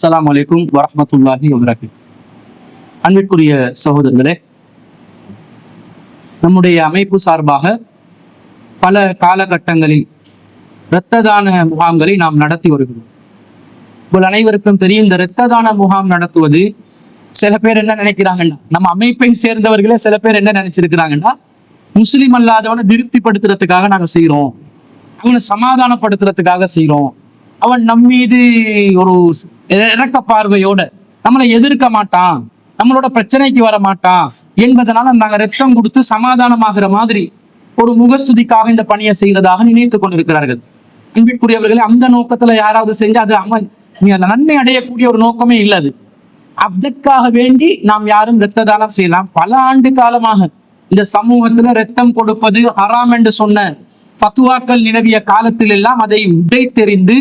அஸ்லாம் அலைக்கும் வரமத்துல்லாஹி வபரகாத்துஹு அன்பிற்குரிய சகோதரர்களே நம்முடைய அமைப்பு சார்பாக பல காலகட்டங்களில் இரத்த தான முகாம்களை நாம் நடத்தி வருகிறோம். உங்கள் அனைவருக்கும் தெரியும் இந்த இரத்த தான முகாம் நடத்துவது சில பேர் என்ன நினைக்கிறாங்கன்னா நம்ம அமைப்பை சேர்ந்தவர்களே சில பேர் என்ன நினைச்சிருக்கிறாங்கன்னா முஸ்லிம் அல்லாதவனை திருப்திப்படுத்துறதுக்காக நாங்க செய்கிறோம் அவனை சமாதானப்படுத்துறதுக்காக செய்கிறோம் அவன் நம்மீது ஒரு இறக்க பார்வையோட நம்மளை எதிர்க்க மாட்டான். நம்மளோட பிரச்சனைக்கு வர மாட்டான். என்பதனால நாங்க ரத்தம் கொடுத்து சமாதானமாகிற மாதிரி ஒரு முகஸ்துதிக்காக இந்த பணியை செய்கிறதாக நினைத்து கொண்டிருக்கிறார்கள். அன்பிற்குரியவர்களே அந்த நோக்கத்துல யாராவது செஞ்சு அது அமன் நன்மை அடையக்கூடிய ஒரு நோக்கமே இல்லை அது. அதற்காக வேண்டி நாம் யாரும் இரத்த தானம் செய்யலாம். பல ஆண்டு காலமாக இந்த சமூகத்துல ரத்தம் கொடுப்பது ஹராம் என்று சொன்ன பத்துவாக்கள் நிலவிய காலத்தில் எல்லாம் அதை தெரிந்து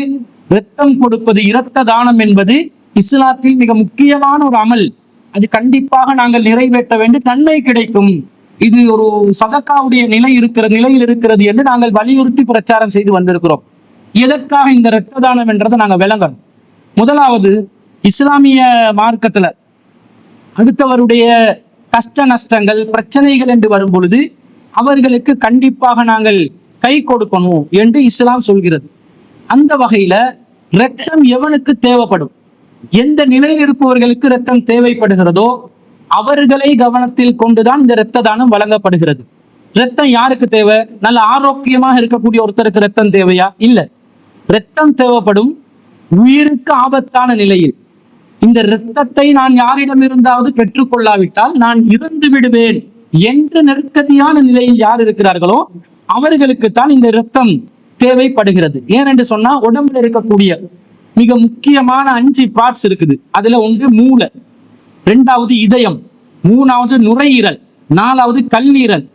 ரத்தம் கொடுப்பது இரத்த தானம் என்பது இஸ்லாத்தில் மிக முக்கியமான ஒரு அமல். அது கண்டிப்பாக நாங்கள் நிறைவேற்ற வேண்டும் நன்மை கிடைக்கும். இது ஒரு சதக்காவுடைய நிலை இருக்கிற நிலையில் இருக்கிறது என்று நாங்கள் வலியுறுத்தி பிரச்சாரம் செய்து வந்திருக்கிறோம். எதற்காக இந்த இரத்த தானம் என்றதை நாங்கள் விளங்கணும். முதலாவது இஸ்லாமிய மார்க்கத்துல அடுத்தவருடைய கஷ்ட நஷ்டங்கள் பிரச்சனைகள் என்று வரும் பொழுது அவர்களுக்கு கண்டிப்பாக நாங்கள் கை கொடுக்கணும் என்று இஸ்லாம் சொல்கிறது. அந்த வகையில ரத்தம் எவனுக்கு தேவைப்படும்? எந்த நிலையில் இருப்பவர்களுக்கு ரத்தம் தேவைப்படுகிறதோ அவர்களை கவனத்தில் கொண்டுதான் இந்த இரத்த தானம் வழங்கப்படுகிறது. ரத்தம் யாருக்கு தேவை? நல்ல ஆரோக்கியமாக இருக்கக்கூடிய ஒருத்தருக்கு ரத்தம் தேவையா? இல்ல. ரத்தம் தேவைப்படும் உயிருக்கு ஆபத்தான நிலையில். இந்த இரத்தத்தை நான் யாரிடம் இருந்தாவது பெற்றுக்கொள்ளாவிட்டால் நான் இருந்து விடுவேன் என்ற நெருக்கடியான நிலையில் யார் இருக்கிறார்களோ அவர்களுக்கு தான் இந்த இரத்தம் தேவைப்படுகிறது. ஏனென்று சொன்னா உடம்புல இருக்கக்கூடிய மிக முக்கியமான அஞ்சு பார்ட்ஸ் இருக்குது. அதுல ஒன்று மூளை ரெண்டாவது இதயம் மூணாவது நுரையீரல் நாலாவது கல்லீரல்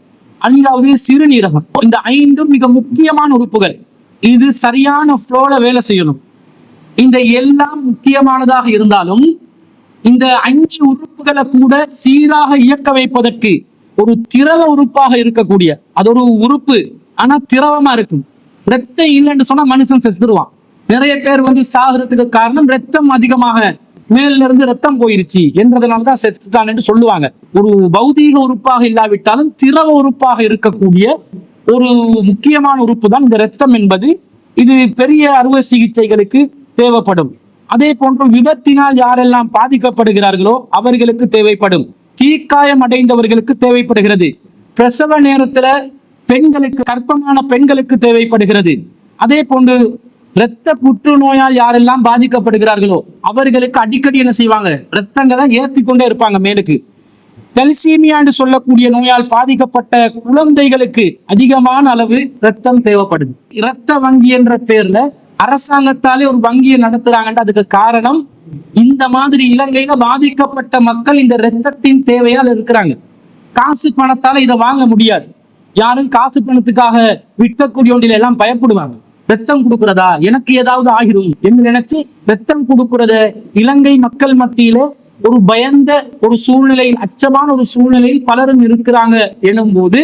ஐந்தாவது சிறுநீரகம். இந்த ஐந்தும் மிக முக்கியமான உறுப்புகள். இது சரியான ஃப்ளோல வேலை செய்யணும். இந்த எல்லாம் முக்கியமானதாக இருந்தாலும் இந்த அஞ்சு உறுப்புகளை கூட சீராக இயக்க வைப்பதற்கு ஒரு திரவ உறுப்பாக இருக்கக்கூடிய அது ஒரு உறுப்பு ஆனா திரவமா இருக்கும். ரத்தம் இல்லைன்னு சொன்னா மனுஷன் செத்துருவான். நிறைய பேர் வந்து சாகிறதுக்கு காரணம் ரத்தம் அதிகமாக மேல இருந்து ரத்தம் போயிருச்சு என்றதுனாலதான் செத்துட்டான் என்று சொல்லுவாங்க. ஒரு பௌதீக உறுப்பாக இல்லாவிட்டாலும் திரவ உறுப்பாக இருக்கக்கூடிய ஒரு முக்கியமான உறுப்பு தான் இந்த ரத்தம் என்பது. இது பெரிய அறுவை சிகிச்சைகளுக்கு தேவைப்படும். அதே போன்று விபத்தினால் யாரெல்லாம் பாதிக்கப்படுகிறார்களோ அவர்களுக்கு தேவைப்படும். தீக்காயம் அடைந்தவர்களுக்கு தேவைப்படுகிறது. பிரசவ நேரத்துல பெண்களுக்கு கற்பமான பெண்களுக்கு தேவைப்படுகிறது. அதே போன்று இரத்த புற்றுநோயால் யாரெல்லாம் பாதிக்கப்படுகிறார்களோ அவர்களுக்கு அடிக்கடி என்ன செய்வாங்க? ரத்தங்களை ஏற்றி கொண்டே இருப்பாங்க மேலுக்கு. தெல்சீமியா என்று சொல்லக்கூடிய நோயால் பாதிக்கப்பட்ட குழந்தைகளுக்கு அதிகமான அளவு ரத்தம் தேவைப்படுது. இரத்த வங்கி என்ற பேர்ல அரசாங்கத்தாலே ஒரு வங்கியை நடத்துறாங்கன்ற அதுக்கு காரணம் இந்த மாதிரி இலங்கையில பாதிக்கப்பட்ட மக்கள் இந்த இரத்தத்தின் தேவையால் இருக்கிறாங்க. காசு பணத்தால இதை வாங்க முடியாது. யாரும் காசு பணத்துக்காக விற்கக்கூடிய ஒன்றில எல்லாம் பயப்படுவாங்க. ரத்தம் கொடுக்கிறதா? எனக்கு ஏதாவது ஆகிரும். என்று நினைச்சு ரத்தம் கொடுக்கிறத இலங்கை மக்கள் மத்தியில ஒரு பயந்த ஒரு சூழ்நிலையில் அச்சமான ஒரு சூழ்நிலையில் பலரும் இருக்கிறாங்க எனும் போது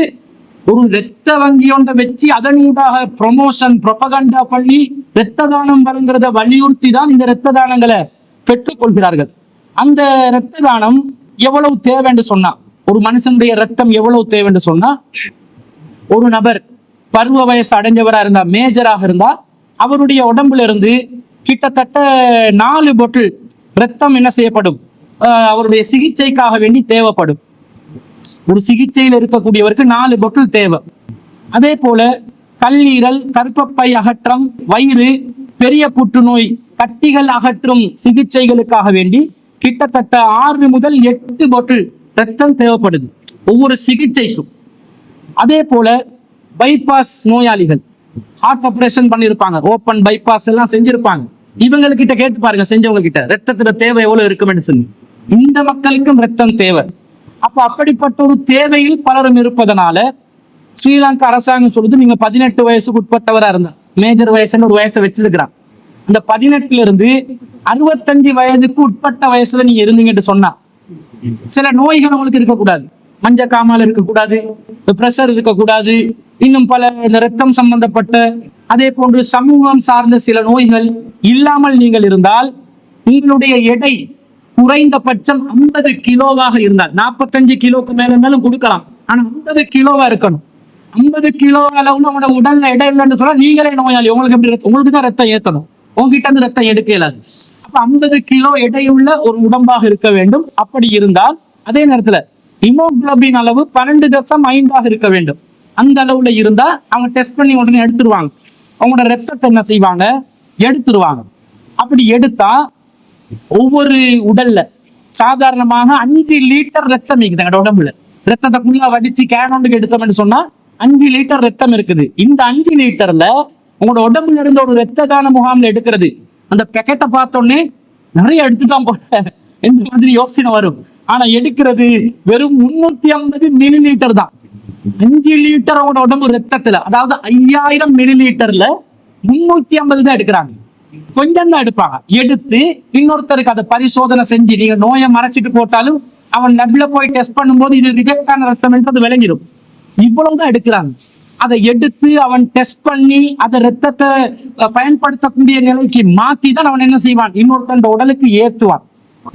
ஒரு இரத்த வங்கியொன்றை வச்சு அதனூடாக ப்ரொமோஷன் ப்ரொபகண்டா பண்ணி இரத்த தானம் வழங்குறத வலியுறுத்தி தான் இந்த இரத்த தானங்களை பெற்றுக்கொள்கிறார்கள். அந்த இரத்த தானம் எவ்வளவு தேவைன்னு சொன்னா ஒரு மனுஷனுடைய ரத்தம் எவ்வளவு தேவைன்னு சொன்னா ஒரு நபர் பருவ வயசு அடைஞ்சவராக இருந்தா மேஜராக இருந்தா அவருடைய உடம்புல இருந்து கிட்டத்தட்ட நாலு பொட்டில் ரத்தம் என்ன செய்யப்படும்? அவருடைய சிகிச்சைக்காக வேண்டி தேவைப்படும். ஒரு சிகிச்சையில் இருக்கக்கூடியவருக்கு நாலு பொட்டில் தேவை. அதே போல கல்லீரல் கற்பப்பை அகற்றம் வயிறு பெரிய புற்றுநோய் கட்டிகள் அகற்றும் சிகிச்சைகளுக்காக வேண்டி கிட்டத்தட்ட ஆறு முதல் எட்டு பொட்டில் ரத்தம் தேவைப்படுது. ஒவ்வொரு சிகிச்சைக்கும். அதே போல பைபாஸ் நோயாளிகள். ஹார்ட் ஆப்ரேஷன் பண்ணியிருப்பாங்க ஓப்பன் பைபாஸ் எல்லாம் செஞ்சிருப்பாங்க. இவங்க கிட்ட கேட்டு பாருங்க செஞ்சவங்க கிட்ட ரத்தத்துல தேவை எவ்வளவு இருக்குமென்னு சொல்லி. இந்த மக்களுக்கும் ரத்தம் தேவை. அப்ப அப்படிப்பட்ட ஒரு தேவையில் பலரும் இருப்பதனால ஸ்ரீலங்கா அரசாங்கம் சொல்லுது நீங்க பதினெட்டு வயசுக்கு உட்பட்டவரா இருந்தா. மேஜர் வயசுன்னு ஒரு வயசை வச்சிருக்கிறான். இந்த பதினெட்டுல இருந்து அறுபத்தஞ்சு வயதுக்கு உட்பட்ட வயசுல நீங்க இருந்தீங்கன்னு சொன்னா சில நோய்கள் உங்களுக்கு இருக்கக்கூடாது. மஞ்ச காமால இருக்கக்கூடாது பிரஷர் இருக்கக்கூடாது இன்னும் பல இந்த ரத்தம் சம்பந்தப்பட்ட அதே போன்று சமூகம் சார்ந்த சில நோய்கள் இல்லாமல் நீங்கள் இருந்தால் உங்களுடைய எடை குறைந்தபட்சம் 50 கிலோவாக இருந்தால் 45 கிலோக்கு மேல இருந்தாலும் கொடுக்கலாம் ஆனா 50 கிலோவா இருக்கணும். 50 கிலோ அளவுல உங்களோட உடல்ல எடை இல்லைன்னு சொன்னா நீங்களே நோயாளி உங்களுக்கு எப்படி ரத்தம் உங்களுக்கு தான் ரத்தம் ஏத்தணும். உங்ககிட்ட இருந்து ரத்தம் எடுக்க இயலாது அப்ப 50 கிலோ எடையுள்ள ஒரு உடம்பாக இருக்க வேண்டும். அப்படி இருந்தால் அதே நேரத்துல ஹிமோகுளோபின் அளவு பன்னெண்டு தசம் ஐந்தாக இருக்க வேண்டும். அந்த அளவுல இருந்தா அவங்க டெஸ்ட் பண்ணி உடனே எடுத்துருவாங்க. அவங்களோட ரத்தத்தை என்ன செய்வாங்க? எடுத்துருவாங்க. அப்படி எடுத்தா ஒவ்வொரு உடல்ல சாதாரணமாக அஞ்சு லிட்டர் ரத்தம் இருக்குது எங்களோட உடம்புல. ரத்தத்தை ஃபுல்லா வடிச்சு கேனோண்டுக்கு எடுத்தோம்னு சொன்னா அஞ்சு லிட்டர் ரத்தம் இருக்குது. இந்த அஞ்சு லிட்டர்ல உங்களோட உடம்புல இருந்த ஒரு ரத்த தான முகாம்ல எடுக்கிறது. அந்த பெக்கெட்டை பார்த்தோன்னே நிறைய எடுத்துட்டான் போல. இந்த மாதிரி யோசனை வரும். ஆனா எடுக்கிறது வெறும் முன்னூத்தி ஐம்பது மில்லி லிட்டர் தான். அஞ்சு லிட்டர் உடம்பு ரத்தத்துல அதாவது ஐயாயிரம் மில்லி லிட்டர்ல முன்னூத்தி ஐம்பது தான் எடுக்கிறாங்க. கொஞ்சம் தான் எடுப்பாங்க. எடுத்து இன்னொருத்தருக்கு அதை பரிசோதனை செஞ்சு நீங்க நோயை மறைச்சிட்டு போட்டாலும் அவன் லெப்ல போய் டெஸ்ட் பண்ணும்போது இது ரிஜெக்ட் ஆன ரத்தம் என்று அது விளங்கிடும். இவ்வளவுதான் எடுக்கிறாங்க. அதை எடுத்து அவன் டெஸ்ட் பண்ணி அந்த ரத்தத்தை பயன்படுத்தக்கூடிய நிலைக்கு மாத்தி தான் அவன் என்ன செய்வான்? இன்னொருத்தன் உடலுக்கு ஏத்துவான்.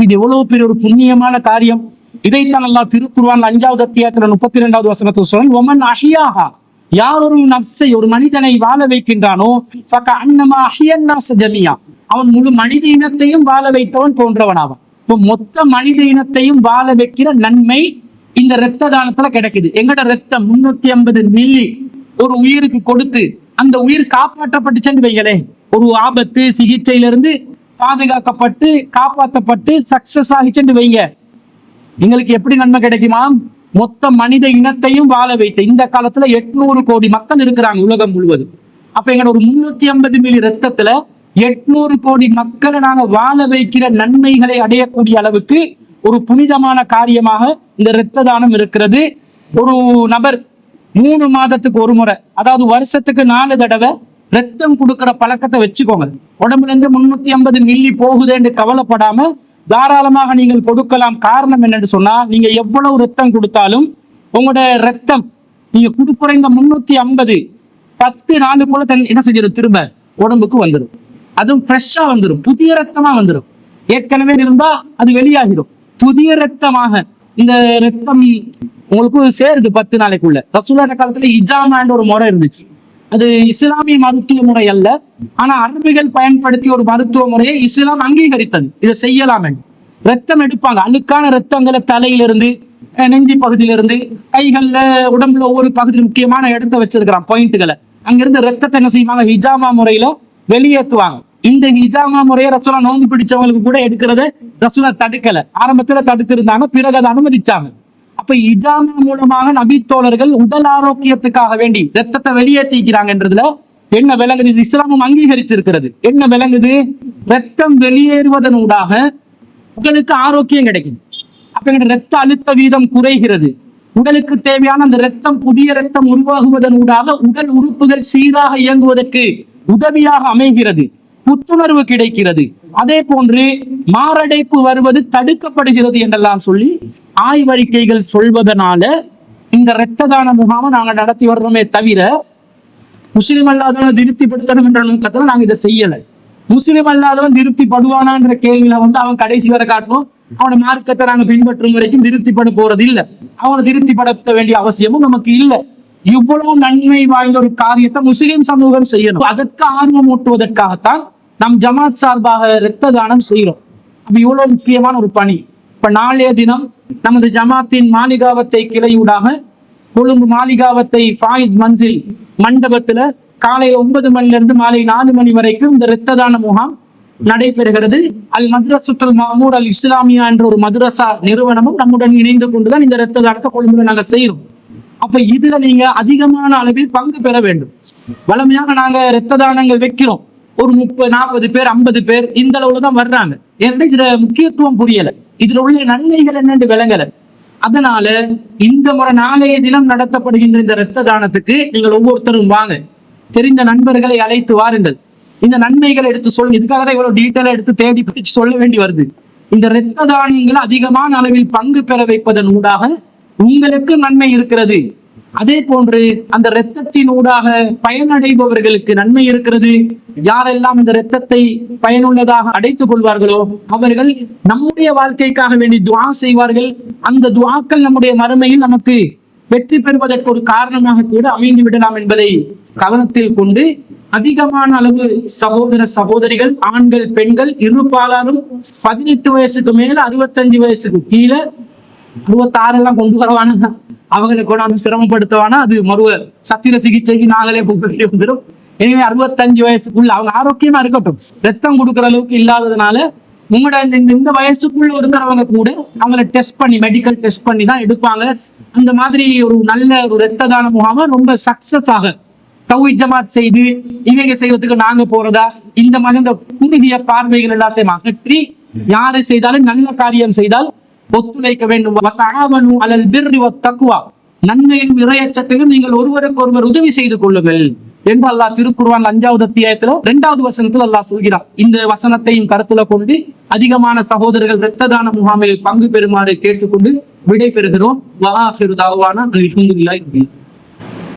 இது எவ்வளவு பெரிய ஒரு புண்ணியமான காரியம். இதைத்தான் அல்லாஹ் திருக்குருவான் அஞ்சாவது அத்தியாயத்துல முப்பத்தி ரெண்டாவது வசனத்தில் சொல்றேன் ஒமன் அஹியாகா யார் ஒரு நப்சை ஒரு மனிதனை வாழ வைக்கின்றானோ ஜமியா. அவன் முழு மனித இனத்தையும் வாழ வைத்தவன் போன்றவனாவான். இப்போ மொத்த மனித இனத்தையும் வாழ வைக்கிற நன்மை இந்த இரத்த தானத்துல கிடைக்குது. எங்கட ரத்தம் முன்னூத்தி ஐம்பது மில்லி ஒரு உயிருக்கு கொடுத்து அந்த உயிர் காப்பாற்றப்பட்டுச்சுன்னு வைங்களேன். ஒரு ஆபத்து சிகிச்சையில இருந்து பாதுகாக்கப்பட்டு காப்பாற்றப்பட்டு சக்சஸ் ஆகிச்சுன்னு வைங்க. எங்களுக்கு எப்படி நன்மை கிடைக்குமா? மொத்த மனித இனத்தையும் வாழ வைத்த. இந்த காலத்துல எட்நூறு கோடி மக்கள் இருக்கிறாங்க உலகம் முழுவதும். அப்ப எங்களோட ஒரு முன்னூத்தி ஐம்பது மில்லி ரத்தத்துல எட்நூறு கோடி மக்களை நாங்க வாழ வைக்கிற நன்மைகளை அடையக்கூடிய அளவுக்கு ஒரு புனிதமான காரியமாக இந்த இரத்த தானம் இருக்கிறது. ஒரு நபர் மூணு மாதத்துக்கு ஒரு முறை அதாவது வருஷத்துக்கு நாலு தடவை ரத்தம் கொடுக்கிற பழக்கத்தை வச்சுக்கோங்க. உடம்புல இருந்து முன்னூத்தி ஐம்பது மில்லி போகுதுன்னு கவலைப்படாம தாராளமாக நீங்கள் கொடுக்கலாம். காரணம் என்னன்னு சொன்னா நீங்க எவ்வளவு ரத்தம் கொடுத்தாலும் உங்களோட ரத்தம் நீங்க கொடுக்குற இந்த முன்னூத்தி ஐம்பது. பத்து நாளுக்குள்ள தன் என்ன செஞ்சிடும் திரும்ப உடம்புக்கு வந்துடும் அதுவும் ஃப்ரெஷ்ஷா வந்துடும் புதிய ரத்தமா வந்துடும் ஏற்கனவே இருந்தா அது வெளியாகிடும் புதிய ரத்தமாக இந்த ரத்தம் உங்களுக்கு சேருது பத்து நாளைக்குள்ள. ரசூலான காலத்துல இஜாமான்ற ஒரு முறை இருந்துச்சு. அது இஸ்லாமிய மருத்துவ முறை அல்ல. ஆனா அரபிகள் பயன்படுத்திய ஒரு மருத்துவ முறையை இஸ்லாம் அங்கீகரித்தது. இதை செய்யலாம் என்று. ரத்தம் எடுப்பாங்க. அழுக்கான ரத்தங்களை தலையிலிருந்து நெஞ்சி பகுதியிலிருந்து கைகள்ல உடம்புல ஒவ்வொரு பகுதியில் முக்கியமான இடத்த வச்சிருக்கிறான் பாயிண்ட்டுகளை அங்கிருந்து ரத்தத்தை என்ன செய்வாங்க? ஹிஜாமா முறையில வெளியேற்றுவாங்க. இந்த ஹிஜாமா முறையை ரசோலா நோந்து பிடிச்சவங்களுக்கு கூட எடுக்கிறத ரசோலா தடுக்கல. ஆரம்பத்துல தடுத்திருந்தாங்க பிறகு அதை அனுமதிச்சாங்க. அப்ப இஜாமா மூலமாக நபி தோழர்கள் உடல் ஆரோக்கியத்துக்காக வேண்டி ரத்தத்தை வெளியேற்றிக்கிறாங்கன்றதுல என்ன விளங்குது? இது இஸ்லாமும் அங்கீகரித்திருக்கிறது. என்ன விளங்குது? ரத்தம் வெளியேறுவதனூடாக உடலுக்கு ஆரோக்கியம் கிடைக்குது. அப்ப எங்க ரத்த அழுத்த வீதம் குறைகிறது. உடலுக்கு தேவையான அந்த ரத்தம் புதிய ரத்தம் உருவாகுவதனூடாக உடல் உறுப்புகள் சீராக இயங்குவதற்கு உதவியாக அமைகிறது. புத்துணர்வு கிடைக்கிறது. அதே போன்று மாரடைப்பு வருவது தடுக்கப்படுகிறது என்றெல்லாம் சொல்லி ஆய்வறிக்கைகள் சொல்வதனால இந்த இரத்த தான முகாமை நாங்க நடத்தி வர்றோமே தவிர முஸ்லிம் அல்லாதவன் திருப்திப்படுத்தணும் என்ற நோக்கத்தில் நாங்க இதை செய்யலை. முஸ்லிம் அல்லாதவன் திருப்திப்படுவானான்ற கேள்வியில வந்து அவன் கடைசி வரை காட்டணும் அவனை மார்க்கத்தை நாங்கள் பின்பற்றும் வரைக்கும் திருப்திப்பட போறது இல்லை அவனை திருப்திப்படுத்த வேண்டிய அவசியமும் நமக்கு இல்லை. இவ்வளவு நன்மை வாய்ந்த ஒரு காரியத்தை முஸ்லிம் சமூகம் செய்யணும். அதற்கு ஆர்வம் ஊட்டுவதற்காகத்தான் நம் ஜமாத் சார்பாக இரத்த தானம் செய்கிறோம். அப்ப இவ்வளவு முக்கியமான ஒரு பணி. இப்ப நாளைய தினம் நமது ஜமாத்தின் மாளிகாவத்தை கிளையூடாக கொழும்பு மாளிகாவத்தை ஃபாயிஸ் மன்சில் மண்டபத்தில் காலை ஒன்பது மணிலிருந்து மாலை நாலு மணி வரைக்கும் இந்த இரத்த தான முகாம் நடைபெறுகிறது. அல் மதுரசுற்றல் மாமூர் அல் இஸ்லாமியா என்ற ஒரு மதுரசா நிறுவனமும் நம்முடன் இணைந்து கொண்டுதான் இந்த இரத்த தானத்தை கொழும்புல நாங்கள் செய்கிறோம் அப்ப இதுல நீங்க அதிகமான அளவில் பங்கு பெற வேண்டும். வளமையாக நாங்க இரத்த தானங்கள் வைக்கிறோம். ஒரு முப்பது நாற்பது பேர் ஐம்பது பேர் இந்த அளவுல தான் வர்றாங்க. ஏன்னா இதுல முக்கியத்துவம் புரியலை. இதுல உள்ள நன்மைகள் என்னென்று விளங்கல. அதனால இந்த முறை நாளைய தினம் நடத்தப்படுகின்ற இந்த இரத்த தானத்துக்கு நீங்கள் ஒவ்வொருத்தரும் வாங்க. தெரிந்த நண்பர்களை அழைத்து வாருங்கள். இந்த நன்மைகளை எடுத்து சொல்லுங்க. இதுக்காக தான் இவ்வளவு டீட்டெயிலா எடுத்து தேடி பிடிச்சு சொல்ல வேண்டி வருது. இந்த இரத்த தானியங்களை அதிகமான அளவில் பங்கு பெற வைப்பதன் ஊடாக உங்களுக்கு நன்மை இருக்கிறது. அதே போன்று அந்த இரத்தத்தினூடாக பயனடைபவர்களுக்கு நன்மை இருக்கிறது. யாரெல்லாம் இந்த இரத்தத்தை பயனுள்ளதாக அடைத்துக் கொள்வார்களோ அவர்கள் நம்முடைய வாழ்க்கைக்காக வேண்டி துவா செய்வார்கள். அந்த துவாக்கள் நம்முடைய மறுமையில் நமக்கு வெற்றி பெறுவதற்கு ஒரு காரணமாக கூட அமைந்து விடலாம் என்பதை கவனத்தில் கொண்டு அதிகமான அளவு சகோதர சகோதரிகள் ஆண்கள் பெண்கள் இருப்பாளரும் பதினெட்டு வயசுக்கு மேல அறுபத்தஞ்சு வயசுக்கு கீழே அறுபத்தாறு எல்லாம் கொண்டு வரவானா அவங்களை கொண்டாந்து சிரமப்படுத்துவானா? அது மருவ சத்திர சிகிச்சைக்கு நாங்களே போக வேண்டி வந்துடும் எனவே அறுபத்தஞ்சு வயசுக்குள்ள அவங்க ஆரோக்கியமா இருக்கட்டும். ரத்தம் கொடுக்குற அளவுக்கு இல்லாததுனால உங்களோட இந்த இந்த- வயசுக்குள்ள இருக்கிறவங்க கூட அவங்கள டெஸ்ட் பண்ணி மெடிக்கல் டெஸ்ட் பண்ணி தான் எடுப்பாங்க. அந்த மாதிரி ஒரு நல்ல ஒரு ரத்த தான முகாம ரொம்ப சக்சஸ் ஆக தௌஹி ஜமாத் செய்து இவங்க செய்யறதுக்கு நாங்க போறதா இந்த மாதிரி இந்த குறுகிய பார்வைகள் எல்லாத்தையும் அகற்றி யாரை செய்தாலும் நல்ல காரியம் செய்தால் ஒத்துழைக்க வேண்டும். வத்தஆவனு அலல் பிர்ரி நன்மையின் நீங்கள் ஒருவருக்கு ஒருவர் உதவி செய்து கொள்ளுங்கள் என்று அல்லாஹ் திருக்குறான் அஞ்சாவது அத்தியாயத்துல இரண்டாவது வசனத்தில் அல்லாஹ் சொல்கிறார் இந்த வசனத்தையும் கருத்துல கொண்டு அதிகமான சகோதரர்கள் இரத்த தான முகாமில் பங்கு பெறுமாறு கேட்டுக்கொண்டு விடை பெறுகிறோம்